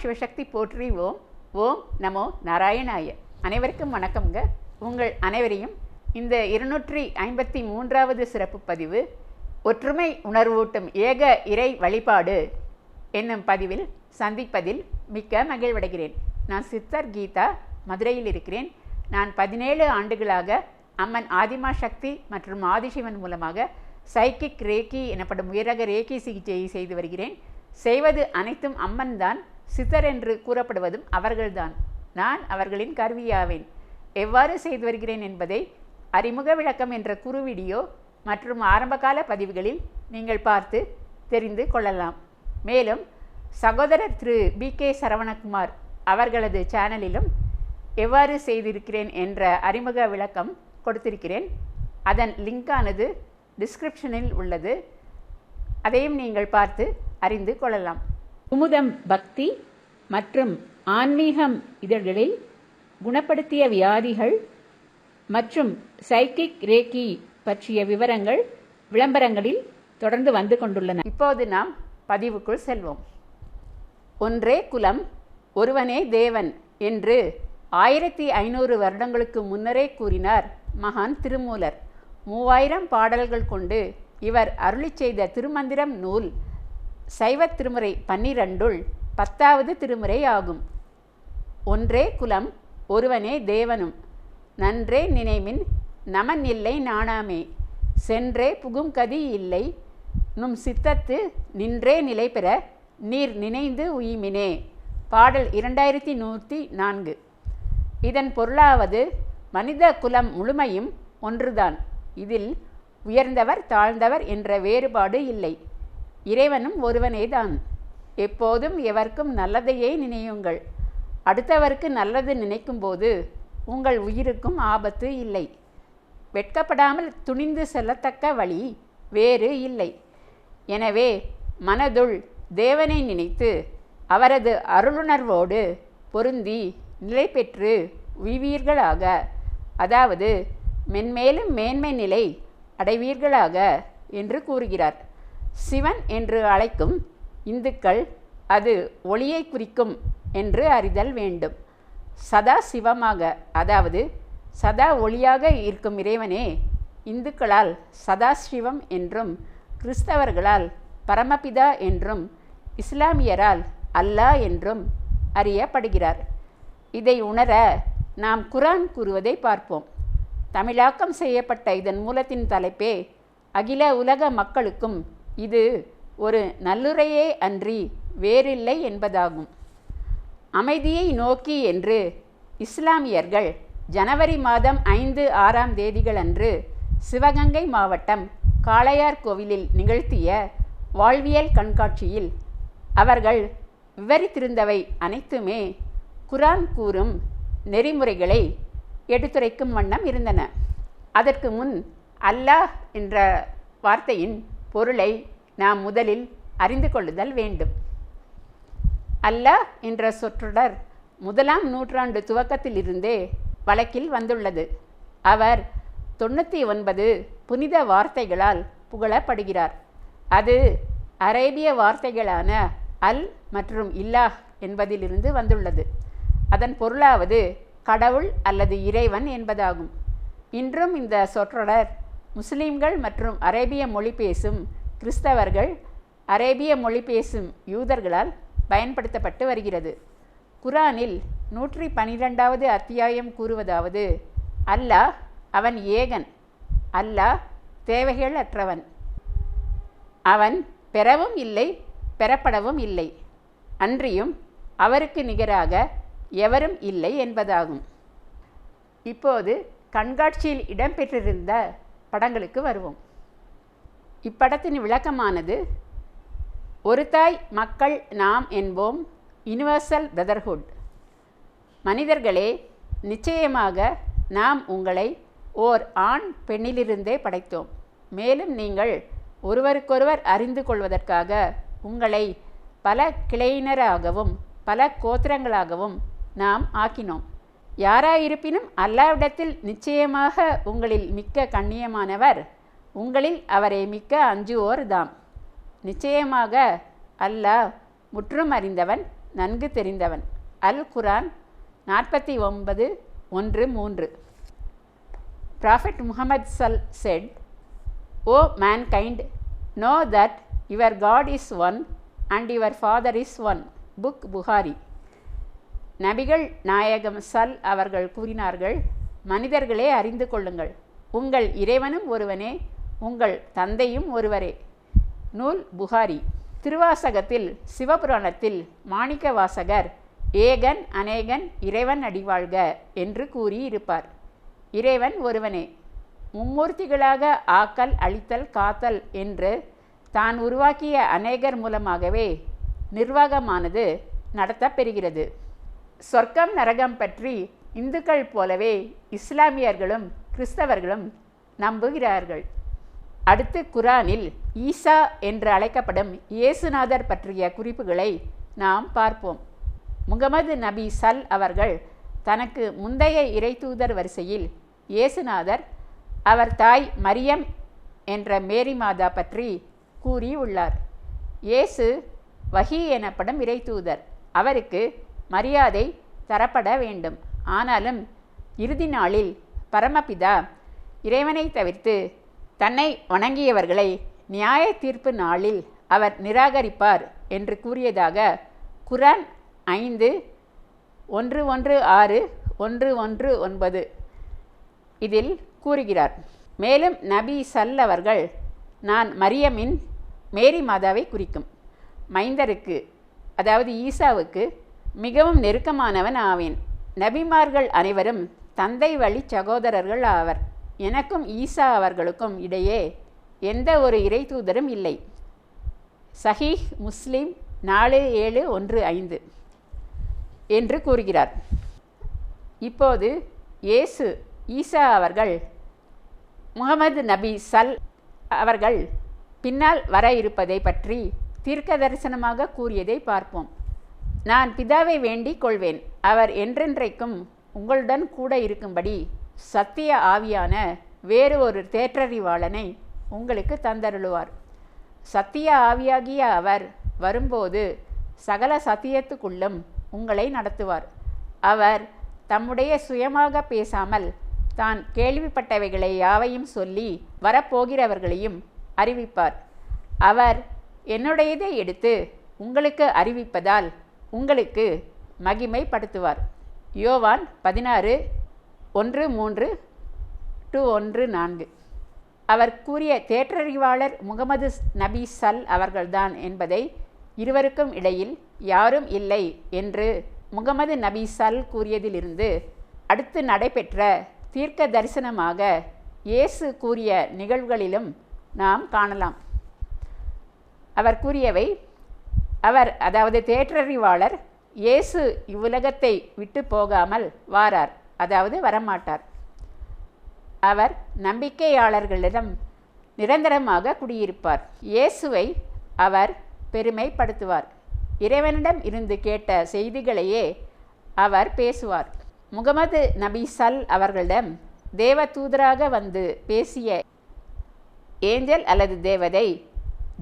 சிவசக்தி போற்றி. ஓம் ஓம் நமோ நாராயணாய. அனைவருக்கும் வணக்கம்ங்க. உங்கள் அனைவரையும் இந்த இருநூற்றி ஐம்பத்தி மூன்றாவது சிறப்பு பதிவு ஒற்றுமை உணர்வூட்டும் ஏக இறை வழிபாடு என்னும் பதிவில் சந்திப்பதில் மிக்க மகிழ்வடைகிறேன். நான் சித்தர் கீதா மதுரையில் இருக்கிறேன். நான் பதினேழு ஆண்டுகளாக அம்மன் ஆதிமா சக்தி மற்றும் ஆதிசிவன் மூலமாக சைக்கிக் ரேக்கி எனப்படும் உயரக ரேக்கி சிகிச்சையை செய்து வருகிறேன். செய்வது அனைத்தும் அம்மன் தான் சித்தர் என்று கூறப்படுவதும் அவர்கள்தான். நான் அவர்களின் கருவியாவேன். எவ்வாறு செய்து வருகிறேன் என்பதை அறிமுக விளக்கம் என்ற குறு வீடியோ மற்றும் ஆரம்பகால பதிவுகளில் நீங்கள் பார்த்து தெரிந்து கொள்ளலாம். மேலும் சகோதரர் திரு. பி. கே. சரவணகுமார் அவர்களது சேனலிலும் எவ்வாறு செய்திருக்கிறேன் என்ற அறிமுக விளக்கம் கொடுத்திருக்கிறேன். அதன் லிங்கானது டிஸ்கிரிப்ஷனில் உள்ளது. அதையும் நீங்கள் பார்த்து அறிந்து கொள்ளலாம். குமுதம் பக்தி மற்றும் ஆன்மீகம் இதழ்களில் குணப்படுத்திய வியாதிகள் மற்றும் சைக்கிக் ரேக்கி பற்றிய விவரங்கள் விளம்பரங்களில் தொடர்ந்து வந்து கொண்டுள்ளன. இப்போது நாம் பதிவுக்குள் செல்வோம். ஒன்றே குலம் ஒருவனே தேவன் என்று ஆயிரத்தி ஐநூறு வருடங்களுக்கு முன்னரே கூறினார் மகான் திருமூலர். மூவாயிரம் பாடல்கள் கொண்டு இவர் அருளி செய்த திருமந்திரம் நூல் சைவ திருமுறை பன்னிரண்டுள் பத்தாவது திருமுறை ஆகும். ஒன்றே குலம் ஒருவனே தேவனும். நன்றே நினைமின் நமன் இல்லை நாணாமே. சென்றே புகும் கதி இல்லை நும் சித்தத்து நின்றே நிலை பெற நீர் நினைந்து உயிமினே. பாடல் இரண்டாயிரத்தி நூற்றி நான்கு. இதன் பொருளாவது மனித குலம் முழுமையும் ஒன்றுதான். இதில் உயர்ந்தவர் தாழ்ந்தவர் என்ற வேறுபாடு இல்லை. இறைவனும் ஒருவனேதான். எப்போதும் எவர்க்கும் நல்லதையே நினையுங்கள். அடுத்தவருக்கு நல்லது நினைக்கும்போது உங்கள் உயிருக்கும் ஆபத்து இல்லை. வெட்கப்படாமல் துணிந்து செல்லத்தக்க வழி வேறு இல்லை. எனவே மனதுள் தேவனை நினைத்து அவரது அருளுணர்வோடு பொருந்தி நிலை பெற்று உய்வீர்களாக. அதாவது மென்மேலும் மேன்மை நிலை அடைவீர்களாக என்று கூறுகிறார். சிவன் என்று அழைக்கும் இந்துக்கள் அது ஒளியை குறிக்கும் என்று அறிதல் வேண்டும். சதா சிவமாக அதாவது சதா ஒளியாக இருக்கும் இறைவனே இந்துக்களால் சதாசிவம் என்றும் கிறிஸ்தவர்களால் பரமபிதா என்றும் இஸ்லாமியரால் அல்லாஹ் என்றும் அறியப்படுகிறார். இதை உணர நாம் குரான் கூறுவதை பார்ப்போம். தமிழாக்கம் செய்யப்பட்ட இதன் மூலத்தின் தலைப்பே அகில உலக மக்களுக்கும் இது ஒரு நல்லுரையே அன்றி வேறில்லை என்பதாகும். அமைதியை நோக்கி என்று இஸ்லாமியர்கள் ஜனவரி மாதம் ஐந்து ஆறாம் தேதிகள் அன்று சிவகங்கை மாவட்டம் காளையார் கோவிலில் நிகழ்த்திய வாழ்வியல் கண்காட்சியில் அவர்கள் விவரித்திருந்தவை அனைத்துமே குரான் கூறும் நெறிமுறைகளை எடுத்துரைக்கும் வண்ணம் இருந்தன. அதற்கு முன் அல்லாஹ் என்ற வார்த்தையின் பொருளை நாம் முதலில் அறிந்து கொள்ளுதல் வேண்டும். அல்லாஹ் என்ற சொற்றொடர் முதலாம் நூற்றாண்டு துவக்கத்தில் இருந்தே வழக்கில் வந்துள்ளது. அவர் தொண்ணூற்றி ஒன்பது புனித வார்த்தைகளால் புகழப்படுகிறார். அது அரேபிய வார்த்தைகளான அல் மற்றும் இல்லாஹ் என்பதிலிருந்து வந்துள்ளது. அதன் பொருளாவது கடவுள் அல்லது இறைவன் என்பதாகும். இன்றும் இந்த சொற்றொடர் முஸ்லீம்கள் மற்றும் அரேபிய மொழி பேசும் கிறிஸ்தவர்கள் அரேபிய மொழி பேசும் யூதர்களால் பயன்படுத்தப்பட்டு வருகிறது. குரானில் நூற்றி பனிரெண்டாவது அத்தியாயம் கூறுவதாவது அல்லாஹ் அவன் ஏகன் அல்லாஹ் தேவைகள் அற்றவன். அவன் பெறவும் இல்லை பெறப்படவும் இல்லை. அன்றியும் அவருக்கு நிகராக எவரும் இல்லை என்பதாகும். இப்போது கண்காட்சியில் இடம்பெற்றிருந்த படங்களுக்கு வருவோம். இப்படத்தின் விளக்கமானது ஒரு தாய் மக்கள் நாம் என்போம் யுனிவர்சல் பிரதர்ஹுட் மனிதர்களே நிச்சயமாக நாம் உங்களை ஓர் ஆண் பெண்ணிலிருந்தே படைத்தோம். மேலும் நீங்கள் ஒருவருக்கொருவர் அறிந்து கொள்வதற்காக உங்களை பல கிளையினராகவும் பல கோத்திரங்களாகவும் நாம் ஆக்கினோம். யாராயிருப்பினும் அல்லாவிடத்தில் நிச்சயமாக உங்களில் மிக்க கண்ணியமானவர் உங்களில் அவரை மிக்க அஞ்சுவோர் தாம் நிச்சயமாக அல்லாஹ் முற்றும் அறிந்தவன் நன்கு தெரிந்தவன் அல் குரான் நாற்பத்தி ஒன்பது ஒன்று மூன்று Prophet Muhammad Sal said, O mankind, know that your God is one and your Father is one. Book Buhari. நபிகள் நாயகம் சல் அவர்கள் கூறினார்கள் மனிதர்களே அறிந்து கொள்ளுங்கள். உங்கள் இறைவனும் ஒருவனே உங்கள் தந்தையும் ஒருவரே. நூல் புகாரி. திருவாசகத்தில் சிவபுராணத்தில் மாணிக்க வாசகர் ஏகன் அநேகன் இறைவன் அடிவாழ்க என்று கூறியிருப்பார். இறைவன் ஒருவனே மும்மூர்த்திகளாக ஆக்கல் அழித்தல் காத்தல் என்று தான் உருவாக்கிய அநேகர் மூலமாகவே நிர்வாகமானது நடத்தப்பெறுகிறது. சொர்க்கம் நரகம் பற்றி இந்துக்கள் போலவே இஸ்லாமியர்களும் கிறிஸ்தவர்களும் நம்புகிறார்கள். அடுத்து குரானில் ஈசா என்று அழைக்கப்படும் இயேசுநாதர் பற்றிய குறிப்புகளை நாம் பார்ப்போம். முகமது நபி சல் அவர்கள் தனக்கு முந்தைய இறைத்தூதர் வரிசையில் இயேசுநாதர் அவர் தாய் மரியம் என்ற மேரி மாதா பற்றி கூறியுள்ளார். இயேசு வஹி எனப்படும் இறைத்தூதர். அவருக்கு மரியாதை தரப்பட வேண்டும். ஆனாலும் இறுதி நாளில் பரமபிதா இறைவனை தவிர்த்து தன்னை வணங்கியவர்களை நியாய தீர்ப்பு நாளில் அவர் நிராகரிப்பார் என்று கூறியதாக குரான் ஐந்து ஒன்று ஒன்று ஆறு ஒன்று ஒன்று ஒன்பது இதில் கூறுகிறார். மேலும் நபி சல் அவர்கள் நான் மரியமின் மேரி மாதாவை குறிக்கும். மைந்தருக்கு அதாவது ஈசாவுக்கு மிகவும் நெருக்கமானவன் ஆவேன். நபிமார்கள் அனைவரும் தந்தை வழி சகோதரர்கள் ஆவர். எனக்கும் ஈசா அவர்களுக்கும் இடையே எந்த ஒரு இறை தூதரும் இல்லை. சஹீஹ் முஸ்லீம் நாலு ஏழு ஒன்று ஐந்து என்று கூறுகிறார். இப்போது இயேசு ஈசா அவர்கள் முகமது நபி சல் அவர்கள் பின்னால் வர இருப்பதை பற்றி தீர்க்க தரிசனமாக கூறியதை பார்ப்போம். நான் பிதாவை வேண்டிக் கொள்வேன். அவர் என்றென்றைக்கும் உங்களுடன் கூட இருக்கும்படி சத்திய ஆவியான வேறு ஒரு தேற்றறிவாளனை உங்களுக்கு தந்தருளுவார். சத்திய ஆவியாகிய அவர் வரும்போது சகல சத்தியத்துக்குள்ளும் உங்களை நடத்துவார். அவர் தம்முடைய சுயமாக பேசாமல் தான் கேள்விப்பட்டவைகளை யாவையும் சொல்லி வரப்போகிறவர்களையும் அறிவிப்பார். அவர் என்னுடையதை எடுத்து உங்களுக்கு அறிவிப்பதால் உங்களுக்கு மகிமைப்படுத்துவார். யோவான் பதினாறு ஒன்று மூன்று டு ஒன்று நான்கு. அவர் கூறிய தேற்றறிவாளர் முகமது நபி சல் அவர்கள்தான் என்பதை இருவருக்கும் இடையில் யாரும் இல்லை என்று முகமது நபி சல் கூறியதிலிருந்து அடுத்து நடைபெற்ற தீர்க்க தரிசனமாக இயேசு கூறிய நிகழ்வுகளிலும் நாம் காணலாம். அவர் கூறியவை அவர் அதாவது தேற்றறிவாளர் இயேசு இவ்வுலகத்தை விட்டு போகாமல் வாரார் அதாவது வரமாட்டார். அவர் நம்பிக்கையாளர்களிடம் நிரந்தரமாக குடியிருப்பார். இயேசுவை அவர் பெருமைப்படுத்துவார். இறைவனிடம் இருந்து கேட்ட செய்திகளையே அவர் பேசுவார். முகமது நபி சல் அவர்களிடம் தேவ தூதராக வந்து பேசிய ஏஞ்சல் அல்லது தேவதை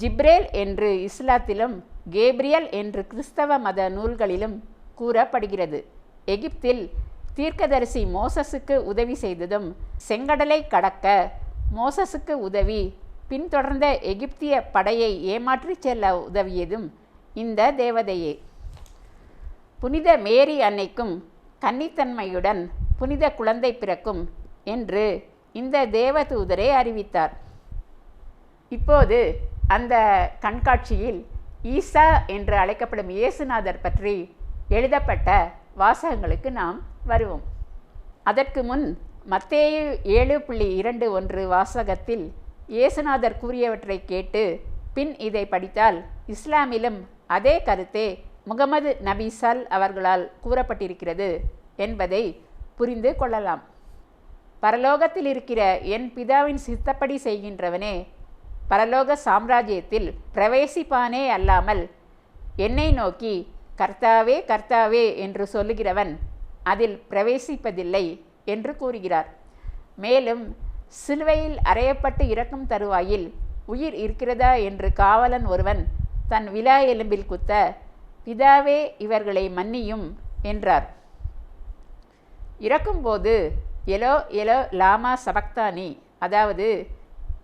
ஜிப்ரேல் என்று இஸ்லாத்திலும் கேப்ரியல் என்று கிறிஸ்தவ மத நூல்களிலும் கூறப்படுகிறது. எகிப்தில் தீர்க்கதரிசி மோசஸுக்கு உதவி செய்ததும் செங்கடலை கடக்க மோசஸுக்கு உதவி பின்தொடர்ந்த எகிப்திய படையை ஏமாற்றிச் செல்ல உதவியதும் இந்த தேவதையே. புனித மேரி அன்னைக்கும் கன்னித்தன்மையுடன் புனித குழந்தை பிறக்கும் என்று இந்த தேவதூதரே அறிவித்தார். இப்போது அந்த கண்காட்சியில் ஈசா என்று அழைக்கப்படும் இயேசுநாதர் பற்றி எழுதப்பட்ட வாசகங்களுக்கு நாம் வருவோம். அதற்கு முன் மத்தேயு ஏழு புள்ளி இரண்டு ஒன்று வாசகத்தில் இயேசுநாதர் கூறியவற்றை கேட்டு பின் இதை படித்தால் இஸ்லாமிலும் அதே கருத்தே முகமது நபிசால் அவர்களால் கூறப்பட்டிருக்கிறது என்பதை புரிந்து கொள்ளலாம். பரலோகத்தில் இருக்கிற என் பிதாவின் சித்தப்படி செய்கின்றவனே பரலோக சாம்ராஜ்யத்தில் பிரவேசிப்பானே அல்லாமல் என்னை நோக்கி கர்த்தாவே கர்த்தாவே என்று சொல்லுகிறவன் அதில் பிரவேசிப்பதில்லை என்று கூறுகிறார். மேலும் சிலுவையில் அறையப்பட்டு இறக்கும் தருவாயில் உயிர் இருக்கிறதா என்று காவலன் ஒருவன் தன் விழா எலும்பில் குத்த பிதாவே இவர்களை மன்னியும் என்றார். இறக்கும்போது எலோ எலோ லாமா சபக்தானி அதாவது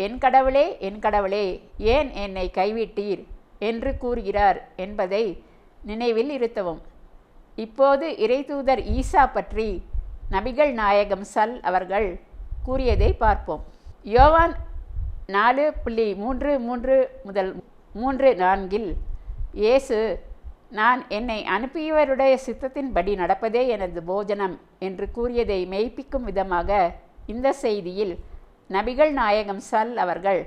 என் கடவுளே என் கடவுளே ஏன் என்னை கைவிட்டீர்? என்று கூறுகிறார் என்பதை நினைவில் இருத்தவும். இப்போது இறைதூதர் ஈசா பற்றி நபிகள் நாயகம் சல் அவர்கள் கூறியதை பார்ப்போம். யோவான் நாலு புள்ளி மூன்று மூன்று முதல் மூன்று நான்கில் இயேசு நான் என்னை அனுப்பியவருடைய சித்தத்தின்படி நடப்பதே எனது போஜனம் என்று கூறியதை மெய்ப்பிக்கும் விதமாக இந்த செய்தியில் நபிகள் நாயகம் சல் அவர்கள்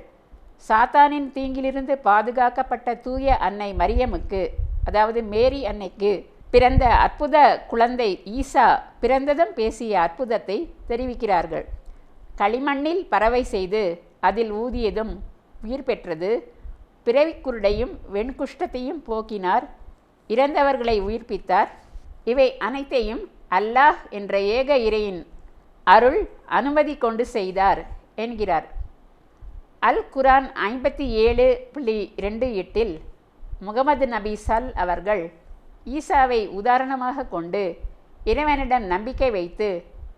சாத்தானின் தீங்கிலிருந்து பாதுகாக்கப்பட்ட தூய அன்னை மரியமுக்கு அதாவது மேரி அன்னைக்கு பிறந்த அற்புத குழந்தை ஈசா பிறந்ததும் பேசிய அற்புதத்தை தெரிவிக்கிறார்கள். களிமண்ணில் பறவை செய்து அதில் ஊதியதும் உயிர் பெற்றது. பிறவிக்குருடையும் வெண்குஷ்டத்தையும் போக்கினார். இறந்தவர்களை உயிர்ப்பித்தார். இவை அனைத்தையும் அல்லாஹ் என்ற ஏக இறையின் அருள் அனுமதி கொண்டு செய்தார். என்கிறார். அல் குரான் ஐம்பத்தி ஏழு புள்ளி ரெண்டு எட்டில் முகமது நபி சல் அவர்கள் ஈசாவை உதாரணமாக கொண்டு இறைவனிடம் நம்பிக்கை வைத்து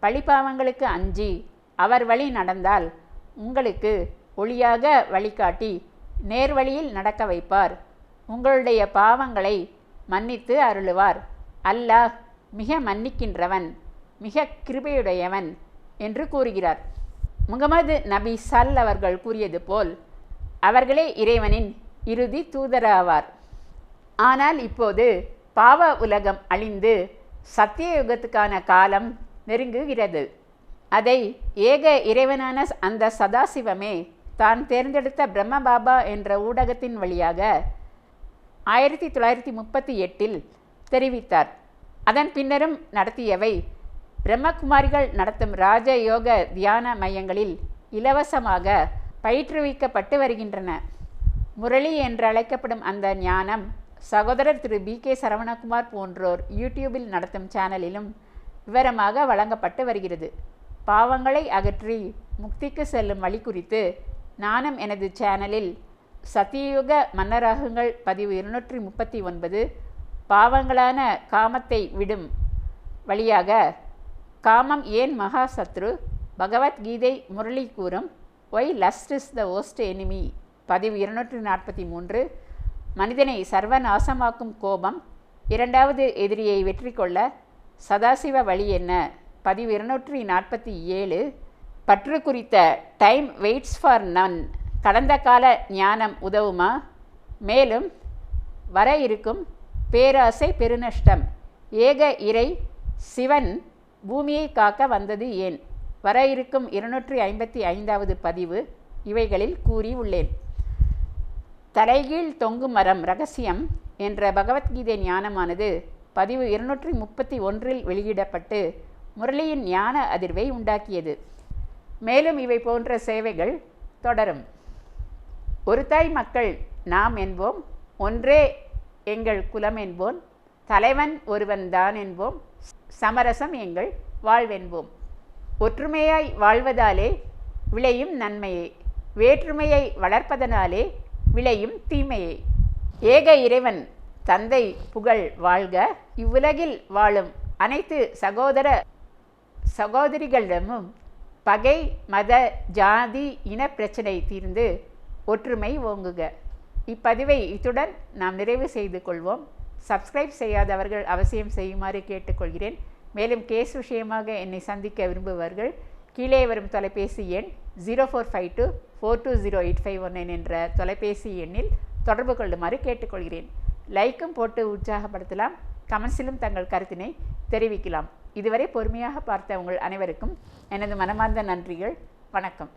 பழிபாவங்களுக்கு அஞ்சி அவர் வழி நடந்தால் உங்களுக்கு ஒளியாக வழிகாட்டி நேர்வழியில் நடக்க வைப்பார். உங்களுடைய பாவங்களை மன்னித்து அருளுவார். அல்லாஹ் மிக மன்னிக்கின்றவன் மிக கிருபையுடையவன் என்று கூறுகிறார். முகமது நபி சல் அவர்கள் கூறியது போல் அவர்களே இறைவனின் இறுதி தூதராவார். ஆனால் இப்போது பாவ உலகம் அழிந்து சத்தியயுகத்துக்கான காலம் நெருங்குகிறது. அதை ஏக இறைவனான அந்த சதாசிவமே தான் தேர்ந்தெடுத்த பிரம்மபாபா என்ற ஊடகத்தின் வழியாக ஆயிரத்தி தொள்ளாயிரத்தி முப்பத்தி எட்டில் தெரிவித்தார். அதன் பின்னரும் நடத்தியவை பிரம்மகுமாரிகள் நடத்தும் ராஜ யோக தியான மையங்களில் இலவசமாக பயிற்றுவிக்கப்பட்டு வருகின்றன. முரளி என்று அழைக்கப்படும் அந்த ஞானம் சகோதரர் திரு பி கே சரவணகுமார் போன்றோர் யூடியூபில் நடத்தும் சேனலிலும் விவரமாக வழங்கப்பட்டு வருகிறது. பாவங்களை அகற்றி முக்திக்கு செல்லும் வழி குறித்து நானும் எனது சேனலில் சத்தியுக மன்னராகுங்கள் பதிவு இருநூற்றி முப்பத்தி ஒன்பது பாவங்களான காமத்தை விடும் வழியாக காமம் ஏன் மகா சத்ரு? பகவத்கீதை முரளி கூறும் why lust is the worst enemy பதிவு இருநூற்றி நாற்பத்தி மூன்று. மனிதனை சர்வநாசமாக்கும் கோபம். இரண்டாவது எதிரியை வெற்றி கொள்ள சதாசிவ வழி என்ன? பதிவு இருநூற்றி நாற்பத்தி ஏழு. பற்று குறித்த டைம் வெயிட்ஸ் ஃபார் நன் கடந்த கால ஞானம் உதவுமா? மேலும் வர இருக்கும் பேராசை பெருநஷ்டம். ஏக இறை சிவன் பூமியை காக்க வந்தது ஏன்? வர இருக்கும் இருநூற்றி ஐம்பத்தி ஐந்தாவது பதிவு இவைகளில் கூறி உள்ளேன். தலைகீழ் தொங்கு மரம் ரகசியம் என்ற பகவத்கீதை ஞானமானது பதிவு இருநூற்றி முப்பத்தி ஒன்றில் வெளியிடப்பட்டு முரளியின் ஞான அதிர்வை உண்டாக்கியது. மேலும் இவை போன்ற சேவைகள் தொடரும். ஒரு தாய் மக்கள் நாம் என்போம் ஒன்றே எங்கள் குலம் என்போம் தலைவன் ஒருவன் தான் என்போம் சமரசம் எங்கள் வாழ்வென்போம். ஒற்றுமையாய் வாழ்வதாலே விளையும் நன்மையே. வேற்றுமையை வளர்ப்பதனாலே விளையும் தீமையே. ஏக இறைவன் தந்தை புகழ் வாழ்க. இவ்வுலகில் வாழும் அனைத்து சகோதர சகோதரிகளிடமும் பகை மத ஜாதி இன பிரச்சனை தீர்ந்து ஒற்றுமை ஓங்குக. இப்பதிவை இத்துடன் நாம் நிறைவு செய்து கொள்வோம். சப்ஸ்கிரைப் செய்யாதவர்கள் அவசியம் செய்யுமாறு கேட்டுக்கொள்கிறேன். மேலும் கேஸ் விஷயமாக என்னை சந்திக்க விரும்புபவர்கள் கீழே வரும் தொலைபேசி எண் zero four five two four two zero eight five one nine என்ற தொலைபேசி எண்ணில் தொடர்பு கொள்ளுமாறு கேட்டுக்கொள்கிறேன். லைக்கும் போட்டு உற்சாகப்படுத்தலாம். கமெண்ட்ஸிலும் தங்கள் கருத்தினை தெரிவிக்கலாம். இதுவரை பொறுமையாக பார்த்த உங்கள் அனைவருக்கும் எனது மனமார்ந்த நன்றிகள். வணக்கம்.